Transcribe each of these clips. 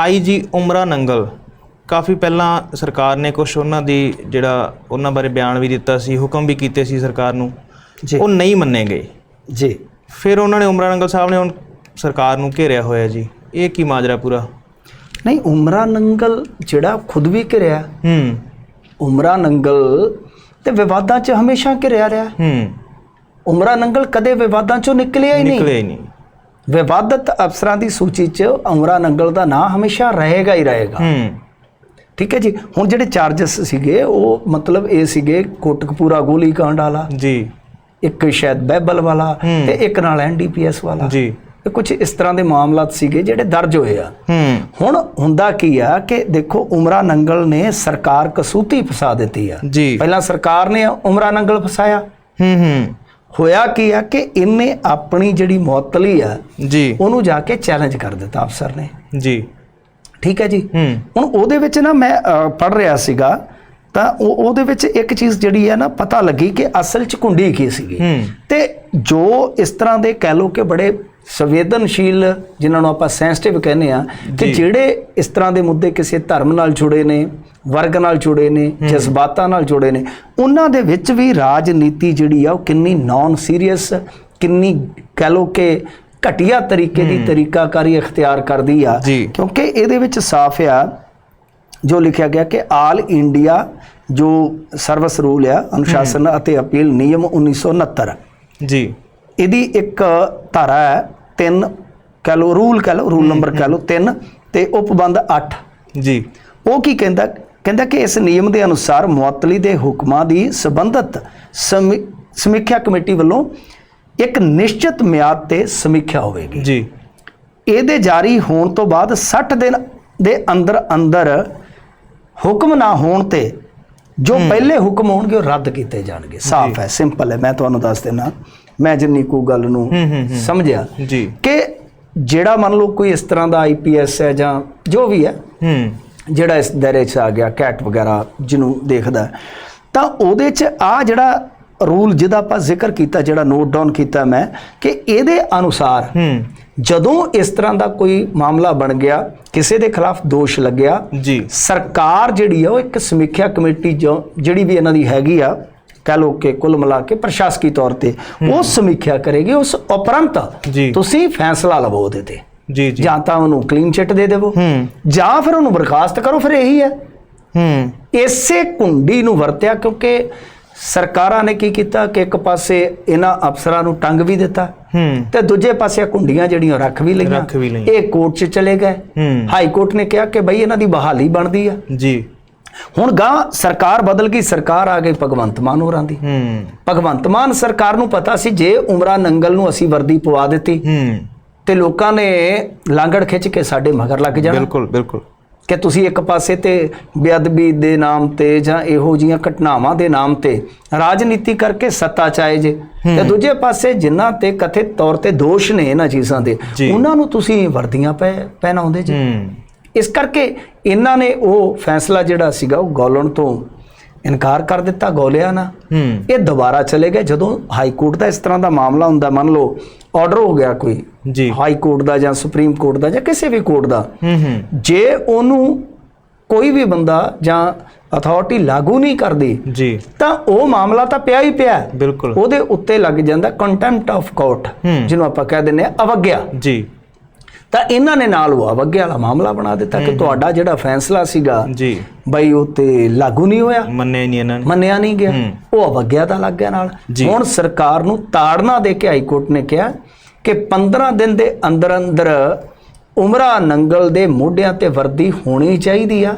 IG ਉਮਰਾ Nangal. ਕਾਫੀ ਪਹਿਲਾਂ ਸਰਕਾਰ ਨੇ ਕੁਝ ਉਹਨਾਂ ਦੀ ਜਿਹੜਾ ਉਹਨਾਂ ਬਾਰੇ ਬਿਆਨ ਵੀ ਦਿੱਤਾ ਸੀ ਹੁਕਮ ਵੀ ਕੀਤੇ ਸੀ ਸਰਕਾਰ ਨੂੰ। ਜੀ। ਉਹ ਨਹੀਂ ਮੰਨੇ ਗਏ। ਜੀ। ਫਿਰ ਉਹਨਾਂ ਨੇ ਉਮਰਾ ਨੰਗਲ ਸਾਹਿਬ ਨੇ ਹੁਣ ਸਰਕਾਰ ਨੂੰ ਘੇਰਿਆ ਹੋਇਆ ਜੀ। ਇਹ ਕੀ ਮਾਜਰਾ ਪੂਰਾ? ਨਹੀਂ ਉਮਰਾ ਨੰਗਲ ਜਿਹੜਾ ਖੁਦ ਵੀ ਘਿਰਿਆ। ਹੂੰ। ਉਮਰਾ ਨੰਗਲ ਤੇ ਵਿਵਾਦਾਂ 'ਚ ਹਮੇਸ਼ਾ ਘਿਰਿਆ ਰਿਹਾ। ਹੂੰ। ਉਮਰਾ ਨੰਗਲ ਕਦੇ ਵਿਵਾਦਾਂ 'ਚੋਂ ਨਿਕਲਿਆ ਹੀ ਨਹੀਂ। ਨਿਕਲੇ ਹੀ ਨਹੀਂ। ਵਿਵਾਦਤ ਅਫਸਰਾਂ ਦੀ ਸੂਚੀ 'ਚ ਉਮਰਾ ਨੰਗਲ ਦਾ ਨਾਂ ਹਮੇਸ਼ਾ ਰਹੇਗਾ ਹੀ ਰਹੇਗਾ। ਠੀਕ ਹੈ ਜੀ? ਹੁਣ ਜਿਹੜੇ ਚਾਰजेस ਸੀਗੇ ਉਹ ਮਤਲਬ ਇਹ ਸੀਗੇ ਕੋਟਕਪੂਰਾ ਗੋਲੀ ਕਾਂਡ ਵਾਲਾ ਜੀ। ਇੱਕ ਸ਼ਾਇਦ ਬੈਬਲ ਵਾਲਾ। ਤੇ ਇੱਕ ਨਾਲ ਐਨਡੀਪੀਐਸ ਵਾਲਾ। ਜੀ। ਕੁਝ ਇਸ ਤਰ੍ਹਾਂ ਦੇ ਮਾਮਲਾਤ ਸੀਗੇ ਜਿਹੜੇ ਦਰਜ ਹੋਏ ਆ। ਹੂੰ। ਹੁਣ ਹੁੰਦਾ ਕੀ ਆ ਕਿ ਦੇਖੋ ਉਮਰਾ ਨੰਗਲ ਨੇ ਸਰਕਾਰ ਕਸੂਤੀ ਫਸਾ ਦਿੱਤੀ ਆ। ਪਹਿਲਾਂ ਸਰਕਾਰ ਨੇ ਉਮਰਾ ਨੰਗਲ ਫਸਾਇਆ। ਹੂੰ ਹੂੰ। ਹੋਇਆ ਕੀ ਆ ਕਿ ਇਹਨੇ ਆਪਣੀ ਜਿਹੜੀ ਮੁਅੱਤਲੀ ਆ ਜੀ। ਉਹਨੂੰ ਜਾ ਕੇ ਚੈਲੰਜ ਕਰ ਦਿੱਤਾ ਅਫਸਰ ਨੇ। ਜੀ। ਠੀਕ ਹੈ ਜੀ? ਹੁਣ ਉਹਦੇ ਵਿੱਚ ਨਾ ਮੈਂ ਪੜ ਰਿਹਾ ਸੀਗਾ ਤਾਂ ਉਹ ਉਹਦੇ ਵਿੱਚ ਇੱਕ ਚੀਜ਼ ਜਿਹੜੀ ਹੈ ਨਾ ਪਤਾ ਲੱਗੀ ਕਿ ਅਸਲ ਚ ਕੁੰਡੀ ਕੀ ਸੀਗੀ। ਤੇ ਜੋ ਇਸ ਤਰ੍ਹਾਂ ਦੇ ਕਹਿ ਲੋ ਕਿ ਬੜੇ ਸੰਵੇਦਨਸ਼ੀਲ ਜਿਨ੍ਹਾਂ ਨੂੰ ਆਪਾਂ ਸੈਂਸਿਟਿਵ ਕਹਿੰਦੇ ਆ ਕਿ। ਜਿਹੜੇ ਇਸ ਤਰ੍ਹਾਂ ਦੇ ਮੁੱਦੇ ਕਿਸੇ ਧਰਮ ਨਾਲ ਜੁੜੇ ਨੇ ਵਰਗ ਨਾਲ ਜੁੜੇ ਨੇ ਜਜ਼ਬਾਤਾਂ ਨਾਲ ਜੁੜੇ ਨੇ ਉਹਨਾਂ ਦੇ ਵਿੱਚ ਵੀ ਰਾਜਨੀਤੀ ਜਿਹੜੀ ਆ ਉਹ ਕਿੰਨੀ ਨਾਨ ਸੀਰੀਅਸ ਕਿੰਨੀ ਕਹਿ ਲੋ ਕਿ ਘਟੀਆ ਤਰੀਕੇ ਦੀ ਤਰੀਕਾਕਾਰੀ ਇਖਤਿਆਰ ਕਰਦੀ ਆ। ਕਿਉਂਕਿ ਇਹਦੇ ਵਿੱਚ ਸਾਫ਼ ਆ ਜੋ ਲਿਖਿਆ ਗਿਆ ਕਿ ਆਲ ਇੰਡੀਆ ਜੋ ਸਰਵਿਸ ਰੂਲ ਆ ਅਨੁਸ਼ਾਸਨ ਅਤੇ ਅਪੀਲ ਨਿਯਮ 1969 ਜੀ। ਇਹਦੀ ਇੱਕ ਧਾਰਾ ਹੈ 3 ਕਹ ਲੋ ਰੂਲ ਕਹ ਲੋ ਰੂਲ ਨੰਬਰ ਕਹ ਲੋ 3 ਤੇ ਉਪਬੰਧ 8 ਜੀ। ਉਹ ਕੀ ਕਹਿੰਦਾ ਕਹਿੰਦਾ ਕਿ ਇਸ ਨਿਯਮ ਦੇ ਅਨੁਸਾਰ ਮੁਅੱਤਲੀ ਦੇ ਹੁਕਮਾਂ ਦੀ ਸੰਬੰਧਤ ਸਮੀ- ਸਮੀਖਿਆ ਕਮੇਟੀ ਵੱਲੋਂ ਇੱਕ ਨਿਸ਼ਚਿਤ ਮਿਆਦ ਤੇ ਸਮੀਖਿਆ ਹੋਵੇਗੀ। ਜੀ। ਇਹਦੇ ਜਾਰੀ ਹੋਣ ਤੋਂ ਬਾਅਦ 60 ਦਿਨ ਦੇ ਅੰਦਰ ਅੰਦਰ ਹੁਕਮ ਨਾ ਹੋਣ ਤੇ ਜੋ ਪਹਿਲੇ ਹੁਕਮ ਹੋਣਗੇ ਉਹ ਰੱਦ ਕੀਤੇ ਜਾਣਗੇ। ਸਾਫ਼ ਹੈ ਸਿੰਪਲ ਹੈ ਮੈਂ ਤੁਹਾਨੂੰ ਦੱਸ ਦੇਣਾ ਮੈਂ ਜਿੰਨੀ ਕੋ ਗੱਲ ਨੂੰ। ਸਮਝਿਆ ਜੀ। ਕਿ ਜਿਹੜਾ ਮੰਨ ਲਓ ਕੋਈ ਇਸ ਤਰ੍ਹਾਂ ਦਾ ਆਈਪੀਐਸ ਹੈ ਜਾਂ ਜੋ ਵੀ ਹੈ ਹੂੰ। ਜਿਹੜਾ ਇਸ ਦਾਇਰੇ 'ਚ ਆ ਗਿਆ ਕੈਟ ਵਗੈਰਾ ਜਿਹਨੂੰ ਦੇਖਦਾ ਤਾਂ ਉਹਦੇ 'ਚ ਆ ਜਿਹੜਾ ਰੂਲ ਜਿਹਦਾ ਆਪਾਂ ਜ਼ਿਕਰ ਕੀਤਾ ਜਿਹੜਾ ਨੋਟ ਡਾਊਨ ਕੀਤਾ ਮੈਂ ਕਿ ਇਹਦੇ ਅਨੁਸਾਰ ਜਦੋਂ ਇਸ ਤਰ੍ਹਾਂ ਦਾ ਕੋਈ ਮਾਮਲਾ ਬਣ ਗਿਆ ਕਿਸੇ ਦੇ ਖਿਲਾਫ ਦੋਸ਼ ਲੱਗਿਆ ਜੀ। ਸਰਕਾਰ ਜਿਹੜੀ ਆ ਉਹ ਇੱਕ ਸਮੀਖਿਆ ਕਮੇਟੀ ਜਿਹੜੀ ਵੀ ਇਹਨਾਂ ਦੀ ਹੈਗੀ ਆ ਕਹ ਲੋ ਕਿ ਕੁੱਲ ਮਿਲਾ ਕੇ ਪ੍ਰਸ਼ਾਸਕੀ ਤੌਰ ਤੇ ਉਹ ਸਮੀਖਿਆ ਕਰੇਗੀ ਉਸ ਉਪਰੰਤ। ਤੁਸੀਂ ਫੈਸਲਾ ਲਵੋ ਉਹਦੇ ਤੇ। ਜੀ ਜੀ। ਜਾਂ ਤਾਂ ਉਹਨੂੰ ਕਲੀਨ ਚਿੱਟ ਦੇ ਦੇਵੋ। ਹੂੰ। ਜਾਂ ਫਿਰ ਉਹਨੂੰ ਬਰਖਾਸਤ ਕਰੋ ਫਿਰ ਇਹੀ ਹੈ। ਹੂੰ। ਇਸੇ ਕੁੰਡੀ ਨੂੰ ਵਰਤਿਆ ਕਿਉਂਕਿ ਸਰਕਾਰਾਂ ਨੇ ਕੀ ਕੀਤਾ ਕਿ ਇੱਕ ਪਾਸੇ ਇਹਨਾਂ ਅਫਸਰਾਂ ਨੂੰ ਟੰਗ ਵੀ ਦਿੱਤਾ ਹੂੰ। ਤੇ ਦੂਜੇ ਪਾਸੇ ਕੁੰਡੀਆਂ ਜਿਹੜੀਆਂ ਰੱਖ ਵੀ ਲਈਆਂ। ਇਹ ਕੋਰਟ 'ਚ ਚਲੇ ਗਏ। ਹਾਈ ਕੋਰਟ ਨੇ ਕਿਹਾ ਕਿ ਬਈ ਇਹਨਾਂ ਦੀ ਬਹਾਲੀ ਬਣਦੀ ਆ। ਜੀ। ਹੁਣ ਗਾਂ ਸਰਕਾਰ ਬਦਲ ਗਈ ਸਰਕਾਰ ਆ ਗਈ ਭਗਵੰਤ ਮਾਨ ਹੋਰਾਂ ਦੀ। ਹੂੰ। ਭਗਵੰਤ ਮਾਨ ਸਰਕਾਰ ਨੂੰ ਪਤਾ ਸੀ ਜੇ ਉਮਰਾ ਨੰਗਲ ਨੂੰ ਅਸੀਂ ਵਰਦੀ ਪਵਾ ਦਿੱਤੀ ਹੂੰ। ਤੇ ਲੋਕਾਂ ਨੇ ਲਾਂਗੜ ਖਿੱਚ ਕੇ ਸਾਡੇ ਮਗਰ ਲੱਗ ਜਾਣਾ। ਬਿਲਕੁਲ ਬਿਲਕੁਲ। ਕਿ ਤੁਸੀਂ ਇੱਕ ਪਾਸੇ ਤੇ ਬੇਅਦਬੀ ਦੇ ਨਾਮ ਤੇ ਜਾਂ ਇਹੋ ਜੀਆਂ ਘਟਨਾਵਾਂ ਦੇ ਨਾਮ ਤੇ ਰਾਜਨੀਤੀ ਕਰਕੇ ਸੱਤਾ ਚਾਏ ਜੇ ਤੇ ਦੂਜੇ ਪਾਸੇ ਜਿਨ੍ਹਾਂ ਤੇ ਕਥਿਤ ਤੌਰ ਤੇ ਦੋਸ਼ ਨੇ ਇਹਨਾਂ ਚੀਜ਼ਾਂ ਦੇ। ਉਹਨਾਂ ਨੂੰ ਤੁਸੀਂ ਵਰਦੀਆਂ ਪਹਿਨਾਉਂਦੇ ਜੇ। ਹੂੰ। ਇਸ ਕਰਕੇ ਇਹਨਾਂ ਨੇ ਉਹ ਫੈਸਲਾ ਜਿਹੜਾ ਸੀਗਾ ਉਹ ਗੌਲਣ ਤੋਂ ਇਨਕਾਰ ਕਰ ਦਿੱਤਾ ਗੌਲਿਆ ਨਾ। ਇਹ ਦੁਬਾਰਾ ਚਲੇ ਗਏ। ਜਦੋਂ ਹਾਈ ਕੋਰਟ ਦਾ ਇਸ ਤਰ੍ਹਾਂ ਦਾ ਮਾਮਲਾ ਹੁੰਦਾ ਮੰਨ ਲਓ ਆਰਡਰ ਹੋ ਗਿਆ ਕੋਈ ਜੀ। ਹਾਈ ਕੋਰਟ ਦਾ ਜਾਂ ਸੁਪਰੀਮ ਕੋਰਟ ਦਾ ਜਾਂ ਕਿਸੇ ਵੀ ਕੋਰਟ ਦਾ। ਜੇ ਉਹਨੂੰ ਕੋਈ ਵੀ ਬੰਦਾ ਜਾਂ ਅਥਾਰਟੀ ਲਾਗੂ ਨਹੀਂ ਕਰਦੀ ਜੀ। ਤਾਂ ਉਹ ਮਾਮਲਾ ਤਾਂ ਪਿਆ ਹੀ ਪਿਆ। ਬਿਲਕੁਲ। ਉਹਦੇ ਉੱਤੇ ਲੱਗ ਜਾਂਦਾ ਕੰਟੈਂਪਟ ਆਫ ਕੋਰਟ। ਜਿਹਨੂੰ ਆਪਾਂ ਕਹਿ ਦਿੰਦੇ ਆ ਅਵਗਿਆ। ਜੀ। ਤਾਂ ਇਹਨਾਂ ਨੇ ਨਾਲ ਉਹ ਅਵਗਿਆ ਵਾਲਾ ਮਾਮਲਾ ਬਣਾ ਦਿੱਤਾ ਕਿ ਤੁਹਾਡਾ ਜਿਹੜਾ ਫੈਸਲਾ ਸੀਗਾ ਜੀ। ਬਈ ਉਹ ਤੇ ਲਾਗੂ ਨਹੀਂ ਹੋਇਆ। ਮੰਨੇ ਨਹੀਂ ਇਹਨਾਂ ਨੇ। ਮੰਨਿਆ ਨਹੀਂ ਗਿਆ। ਉਹ ਅਵਗਿਆ ਦਾ ਲੱਗ ਗਿਆ ਨਾਲ। ਹੁਣ ਸਰਕਾਰ ਨੂੰ ਤਾੜਨਾ ਦੇ ਕੇ ਹਾਈ ਕੋਰਟ ਨੇ ਕਿਹਾ ਕਿ 15 ਦਿਨ ਦੇ ਅੰਦਰ ਅੰਦਰ ਉਮਰਾ ਨੰਗਲ ਦੇ ਮੋਢਿਆਂ ਤੇ ਵਰਦੀ ਹੋਣੀ ਚਾਹੀਦੀ ਆ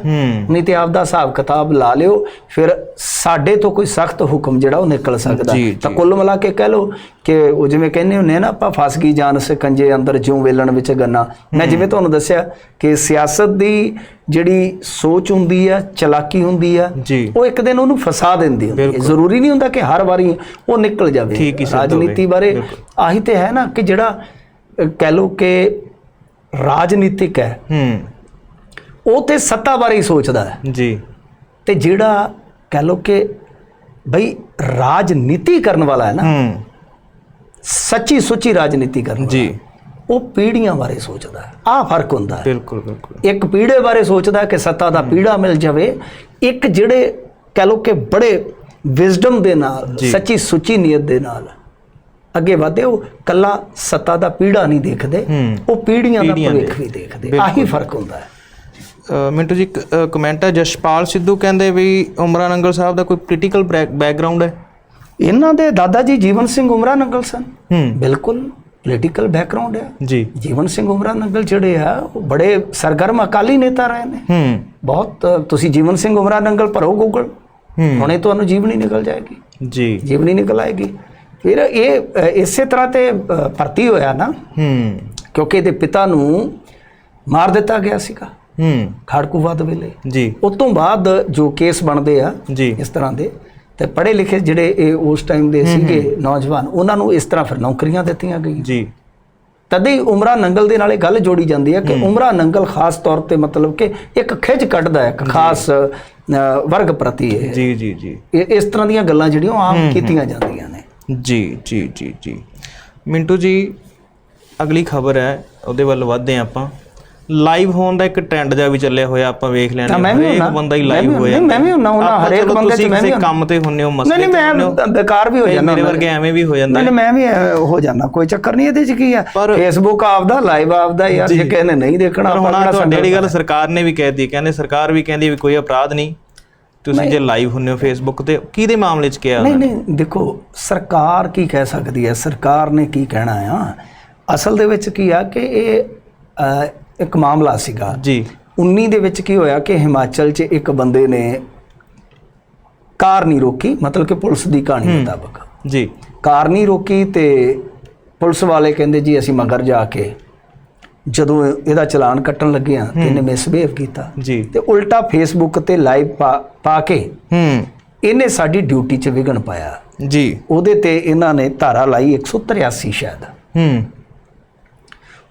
ਨਹੀਂ ਤੇ ਆਪਦਾ ਹਿਸਾਬ ਕਿਤਾਬ ਲਾ ਲਿਓ ਫਿਰ ਸਾਡੇ ਤੋਂ ਕੋਈ ਸਖਤ ਹੁਕਮ ਜਿਹੜਾ ਉਹ ਨਿਕਲ ਸਕਦਾ ਤਾਂ। ਕੁੱਲ ਮਿਲਾ ਕੇ ਕਹਿ ਲਓ ਕਿ ਉਹ ਜਿਵੇਂ ਕਹਿੰਦੇ ਹੁੰਦੇ ਆ ਨਾ ਆਪਾਂ ਫਸ ਗਈ ਜਾਨ ਸਕੰਜੇ ਅੰਦਰ ਜਿਉਂ ਵੇਲਣ ਵਿੱਚ ਗੰਨਾ ਮੈਂ ਜਿਵੇਂ ਤੁਹਾਨੂੰ ਦੱਸਿਆ ਕਿ ਸਿਆਸਤ ਦੀ ਜਿਹੜੀ ਸੋਚ ਹੁੰਦੀ ਆ ਚਲਾਕੀ ਹੁੰਦੀ ਆ ਉਹ ਇੱਕ ਦਿਨ ਉਹਨੂੰ ਫਸਾ ਦਿੰਦੀ ਹੁੰਦੀ ਹੈ। ਜ਼ਰੂਰੀ ਨਹੀਂ ਹੁੰਦਾ ਕਿ ਹਰ ਵਾਰੀ ਉਹ ਨਿਕਲ ਜਾਵੇ। ਰਾਜਨੀਤੀ ਬਾਰੇ। ਆਹੀ ਤੇ ਹੈ ਨਾ ਕਿ ਜਿਹੜਾ ਕਹਿ ਲਓ ਕਿ ਰਾਜਨੀਤਿਕ ਹੈ। ਹੂੰ। ਉਹ ਤੇ ਸੱਤਾ ਬਾਰੇ ਹੀ ਸੋਚਦਾ ਹੈ। ਜੀ। ਤੇ ਜਿਹੜਾ ਕਹਿ ਲਓ ਕਿ ਬਈ ਰਾਜਨੀਤੀ ਕਰਨ ਵਾਲਾ ਹੈ ਨਾ ਹੂੰ। ਸੱਚੀ ਸੁੱਚੀ ਰਾਜਨੀਤੀ ਕਰਨ ਜੀ। ਉਹ ਪੀੜ੍ਹੀਆਂ ਬਾਰੇ ਸੋਚਦਾ ਹੈ। ਆਹ ਫ਼ਰਕ ਹੁੰਦਾ ਹੈ। ਬਿਲਕੁਲ ਬਿਲਕੁਲ। ਇੱਕ ਪੀੜੇ ਬਾਰੇ ਸੋਚਦਾ ਕਿ ਸੱਤਾ ਦਾ ਪੀੜਾ ਮਿਲ ਜਾਵੇ। ਇੱਕ ਜਿਹੜੇ ਕਹ ਲੋ ਕਿ ਬੜੇ ਵਿਜ਼ਡਮ ਦੇ ਨਾਲ। ਸੱਚੀ ਸੁੱਚੀ ਨੀਅਤ ਦੇ ਨਾਲ ਅੱਗੇ ਵਧੇ ਉਹ ਕੱਲਾ ਸੱਤਾ ਦਾ ਪੀੜਾ ਨਹੀਂ ਦੇਖਦੇ। ਉਹ ਪੀੜੀਆਂ ਦਾ ਭਵਿੱਖ। ਵੀ ਦੇਖਦੇ। ਆਹੀ ਫ਼ਰਕ ਹੁੰਦਾ ਹੈ। ਮਿੰਟੂ ਜੀ ਕਮੈਂਟ ਹੈ। ਜਸ਼ਪਾਲ ਸਿੱਧੂ ਕਹਿੰਦੇ ਵੀ ਉਮਰਾ ਨੰਗਲ ਸਾਹਿਬ ਦਾ ਕੋਈ ਪੋਲੀਟੀਕਲ ਬੈਕਗ੍ਰਾਉਂਡ ਹੈ? ਇਹਨਾਂ ਦੇ ਦਾਦਾ ਜੀ ਜੀਵਨ ਸਿੰਘ ਉਮਰਾ ਨੰਗਲ ਸਨ। ਬਿਲਕੁਲ ਪੋਲੀਟੀਕਲ ਬੈਕਗ੍ਰਾਉਂਡ ਹੈ। ਜੀ। ਜੀਵਨ ਸਿੰਘ ਉਮਰਾ ਨੰਗਲ ਜਿਹੜੇ ਆ ਉਹ ਬੜੇ ਸਰਗਰਮ ਅਕਾਲੀ ਨੇਤਾ ਰਹੇ ਨੇ। ਹੂੰ। ਬਹੁਤ ਤੁਸੀਂ ਜੀਵਨ ਸਿੰਘ ਉਮਰਾ ਨੰਗਲ ਭਰੋ ਗੂਗਲ ਹੁਣੇ ਤੁਹਾਨੂੰ ਜੀਵਨੀ ਨਿਕਲ ਜਾਏਗੀ। ਜੀ। ਜੀਵਨੀ ਨਿਕਲ ਆਏਗੀ। ਫਿਰ ਇਹ ਇਸੇ ਤਰ੍ਹਾਂ ਤੇ ਭਰਤੀ ਹੋਇਆ ਨਾ। ਹੂੰ। ਕਿਉਂਕਿ ਇਹਦੇ ਪਿਤਾ ਨੂੰ ਮਾਰ ਦਿੱਤਾ ਗਿਆ ਸੀਗਾ। ਹੂੰ। ਖਾੜਕੂਵਾਦ ਵੇਲੇ। ਜੀ। ਉਸ ਤੋਂ ਬਾਅਦ ਜੋ ਕੇਸ ਬਣਦੇ ਆ ਜੀ। ਇਸ ਤਰ੍ਹਾਂ ਦੇ ਤੇ ਪੜ੍ਹੇ ਲਿਖੇ ਜਿਹੜੇ ਇਹ ਉਸ ਟਾਈਮ ਦੇ ਸੀਗੇ ਨੌਜਵਾਨ ਉਹਨਾਂ ਨੂੰ ਇਸ ਤਰ੍ਹਾਂ ਫਿਰ ਨੌਕਰੀਆਂ ਦਿੱਤੀਆਂ ਗਈਆਂ। ਜੀ। ਤਦੇ ਹੀ ਉਮਰਾ ਨੰਗਲ ਦੇ ਨਾਲ ਇਹ ਗੱਲ ਜੋੜੀ ਜਾਂਦੀ ਹੈ ਕਿ ਉਮਰਾ ਨੰਗਲ ਖਾਸ ਤੌਰ ਤੇ ਮਤਲਬ ਕਿ ਇੱਕ ਖਿੱਚ ਕੱਢਦਾ ਹੈ ਇੱਕ ਖਾਸ ਵਰਗ ਪ੍ਰਤੀ ਇਹ। ਜੀ ਜੀ ਜੀ। ਇਹ- ਇਸ ਤਰ੍ਹਾਂ ਦੀਆਂ ਗੱਲਾਂ ਜਿਹੜੀਆਂ ਆਮ ਕੀਤੀਆਂ ਜਾਂਦੀਆਂ ਨੇ। ਜੀ ਜੀ ਜੀ ਜੀ। ਮਿੰਟੂ ਜੀ ਅਗਲੀ ਖਬਰ ਹੈ ਉਹਦੇ ਵੱਲ ਵਧਦੇ ਹਾਂ ਆਪਾਂ। ਲਾਈਵ ਹੋਣ ਦਾ ਇੱਕ ਟ੍ਰੈਂਡ ਜਿਹਾ ਵੀ ਚੱਲਿਆ ਹੋਇਆ ਆਪਾਂ ਵੇਖ ਲੈਣੇ ਹਰੇਕ। ਬੰਦਾ ਹੀ ਲਾਈਵ ਹੋਇਆ। ਮੈਂ ਵੀ ਹੁੰਨਾ, ਉਹਨਾਂ ਹਰੇਕ ਬੰਦੇ 'ਚ ਮੈਂ ਵੀ। ਕੰਮ ਤੇ ਹੁੰਨੇ ਹੋ ਨਹੀਂ ਮਸਲੇ ਨਹੀਂ। ਮੈਂ ਬੇਕਾਰ ਵੀ ਹੋ ਜਾਂਦਾ ਮੇਰੇ ਵਰਗੇ ਐਵੇਂ ਵੀ ਹੋ ਜਾਂਦਾ ਨਹੀਂ ਮੈਂ ਵੀ ਹੋ ਜਾਣਾ ਕੋਈ ਚੱਕਰ ਨਹੀਂ ਇਹਦੇ ਚ ਕੀ ਆ। ਫੇਸਬੁੱਕ ਆਪਦਾ ਲਾਈਵ ਆਪਦਾ ਯਾਰ ਜੇ ਕਿਸੇ ਨੇ ਨਹੀਂ ਦੇਖਣਾ ਆਪਾਂ ਤੁਹਾਡੀ ਗੱਲ ਸਰਕਾਰ ਨੇ ਵੀ ਕਹਿ ਦਿੱਤੀ ਕਹਿੰਦੇ ਸਰਕਾਰ ਵੀ ਕਹਿੰਦੀ ਵੀ ਕੋਈ ਅਪਰਾਧ ਨਹੀਂ। ਤੁਸੀਂ ਜੇ ਲਾਈਵ ਹੁੰਨੇ ਹੋ ਫੇਸਬੁੱਕ ਤੇ ਕਿਹਦੇ ਮਾਮਲੇ 'ਚ ਕਿਹਾ ਨਹੀਂ ਨਹੀਂ ਦੇਖੋ ਸਰਕਾਰ ਕੀ ਕਹਿ ਸਕਦੀ ਹੈ? ਸਰਕਾਰ ਨੇ ਕੀ ਕਹਿਣਾ ਆ? ਅਸਲ ਦੇ ਵਿੱਚ ਕੀ ਆ ਕਿ ਇਹ ਇੱਕ ਮਾਮਲਾ ਸੀਗਾ। ਜੀ। 19 ਦੇ ਵਿੱਚ ਕੀ ਹੋਇਆ ਕਿ ਹਿਮਾਚਲ 'ਚ ਇੱਕ ਬੰਦੇ ਨੇ ਕਾਰ ਨਹੀਂ ਰੋਕੀ ਮਤਲਬ ਕਿ ਪੁਲਿਸ ਦੀ ਕਹਾਣੀ ਮੁਤਾਬਕ। ਜੀ। ਕਾਰ ਨਹੀਂ ਰੋਕੀ ਤੇ ਪੁਲਿਸ ਵਾਲੇ ਕਹਿੰਦੇ ਜੀ ਅਸੀਂ ਮਗਰ ਜਾ ਕੇ ਜਦੋਂ ਇਹਦਾ ਚਲਾਨ ਕੱਟਣ ਲੱਗੇ ਆ ਤੇ ਇਹਨੇ ਮਿਸਬਿਹੇਵ ਕੀਤਾ। ਜੀ। ਤੇ ਉਲਟਾ ਫੇਸਬੁੱਕ ਤੇ ਲਾਈਵ ਪਾ ਕੇ ਹੂੰ। ਇਹਨੇ ਸਾਡੀ ਡਿਊਟੀ 'ਚ ਵਿਘਨ ਪਾਇਆ। ਜੀ। ਉਹਦੇ ਤੇ ਇਹਨਾਂ ਨੇ ਧਾਰਾ ਲਾਈ 183 ਸ਼ਾਇਦ। ਹੂੰ।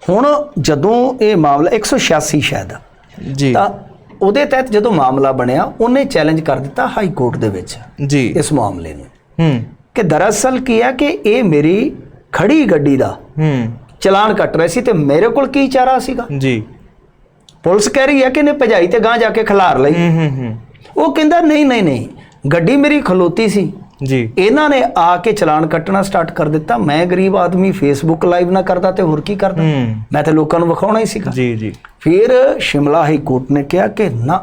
ਹੁਣ ਜਦੋਂ ਇਹ ਮਾਮਲਾ 186 ਸ਼ਾਇਦ। ਜੀ। ਤਾਂ ਉਹਦੇ ਤਹਿਤ ਜਦੋਂ ਮਾਮਲਾ ਬਣਿਆ ਉਹਨੇ ਚੈਲੰਜ ਕਰ ਦਿੱਤਾ ਹਾਈ ਕੋਰਟ ਦੇ ਵਿੱਚ ਜੀ। ਇਸ ਮਾਮਲੇ ਨੂੰ। ਹੂੰ। ਕਿ ਦਰਅਸਲ ਕੀ ਹੈ ਕਿ ਇਹ ਮੇਰੀ ਖੜੀ ਗੱਡੀ ਦਾ ਹੂੰ। ਚਲਾਨ ਕੱਟ ਰਿਹਾ ਸੀ ਤੇ ਮੇਰੇ ਕੋਲ ਕੀ ਚਾਰਾ ਸੀਗਾ? ਜੀ। ਪੁਲਿਸ ਕਹਿ ਰਹੀ ਹੈ ਕਿ ਇਹਨੇ ਭਜਾਈ ਤੇ ਗਾਂ ਜਾ ਕੇ ਖਿਲਾਰ ਲਈ। ਹੂੰ ਹੂੰ ਉਹ ਕਹਿੰਦਾ ਨਹੀਂ ਨਹੀਂ ਨਹੀਂ ਗੱਡੀ ਮੇਰੀ ਖਲੋਤੀ ਸੀ। ਜੀ। ਇਹਨਾਂ ਨੇ ਆ ਕੇ ਚਲਾਨ ਕੱਟਣਾ ਸਟਾਰਟ ਕਰ ਦਿੱਤਾ। ਮੈਂ ਗਰੀਬ ਆਦਮੀ ਫੇਸਬੁੱਕ ਲਾਈਵ ਨਾ ਕਰਦਾ ਤੇ ਹੋਰ ਕੀ ਕਰਦਾ? ਮੈਂ ਤੇ ਲੋਕਾਂ ਨੂੰ ਵਿਖਾਉਣਾ ਹੀ ਸੀਗਾ। ਜੀ ਜੀ। ਫਿਰ ਸ਼ਿਮਲਾ ਹਾਈ ਕੋਰਟ ਨੇ ਕਿਹਾ ਕਿ ਨਾ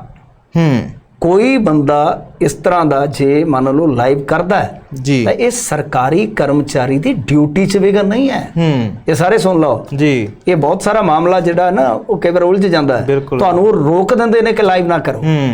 ਹੂੰ। ਕੋਈ ਬੰਦਾ ਇਸ ਤਰ੍ਹਾਂ ਦਾ ਜੇ ਮੰਨ ਲਓ ਲਾਈਵ ਕਰਦਾ ਹੈ ਜੀ। ਤਾਂ ਇਹ ਸਰਕਾਰੀ ਕਰਮਚਾਰੀ ਦੀ ਡਿਊਟੀ 'ਚ ਵਿਗਨ ਨਹੀਂ ਹੈ। ਹੂੰ। ਇਹ ਸਾਰੇ ਸੁਣ ਲਓ। ਜੀ। ਇਹ ਬਹੁਤ ਸਾਰਾ ਮਾਮਲਾ ਜਿਹੜਾ ਨਾ ਉਹ ਕਈ ਵਾਰ ਉਲਝ ਜਾਂਦਾ ਹੈ। ਤੁਹਾਨੂੰ ਉਹ ਰੋਕ ਦਿੰਦੇ ਨੇ ਕਿ ਲਾਈਵ ਨਾ ਕਰੋ। ਹੂੰ।